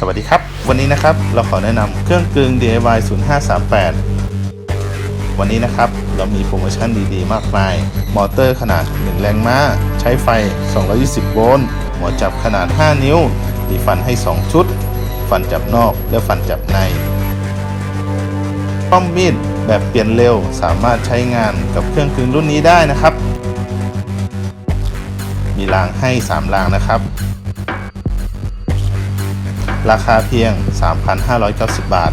สวัสดีครับ วันนี้นะครับเราขอแนะนำเครื่องกลึง DIY 0538 วันนี้นะครับเรามีโปรโมชั่นดีๆ มากมาย มอเตอร์ขนาด 1 แรงม้า ใช้ไฟ 220 โวลต์หัวจับขนาด 5 นิ้ว มีฟันให้ 2 ชุด ฟันจับนอกและฟันจับในป้อมมีดแบบเปลี่ยนเร็วสามารถใช้งานกับเครื่องกลึงรุ่นนี้ได้นะครับ มีรางให้ 3 รางนะครับ ราคาเพียง 3,590 บาท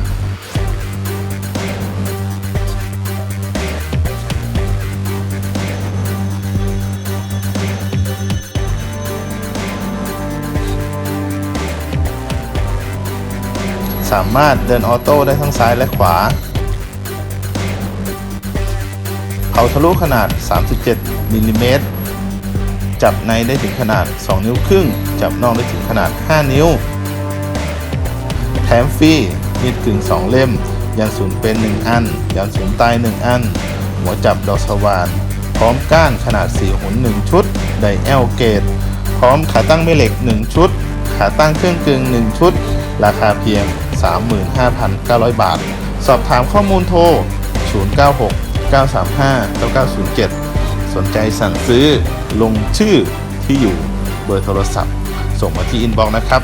สามารถเดินออโต้ได้ทั้งซ้ายและขวาเผาทะลุขนาด 37มิลลิเมตรจับในได้ถึงขนาด 2 นิ้วครึ่ง จับนอกได้ถึงขนาด 5 นิ้ว มฟรีมีดกึ่ง 2 เล่ม ยันศูนย์เป็น 1 อัน ยันศูนย์ตาย 1 อัน หัวจับดอกสว่าน พร้อมก้านขนาด4หุ่น1ชุด ไดแอลเกต พร้อมขาตั้งแม่เหล็ก 1 ชุด ขาตั้งเครื่องกึ่ง 1 ชุด ราคาเพียง 35,900 บาท สอบถามข้อมูลโทร 096 935 9907 สนใจสั่งซื้อลงชื่อที่อยู่เบอร์โทรศัพท์ ส่งมาที่อินบ็อกซ์นะครับ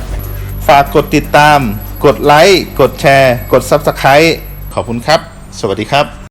ฝากกดติดตาม กดไลค์ กดแชร์ กด Subscribe ขอบคุณครับ สวัสดีครับ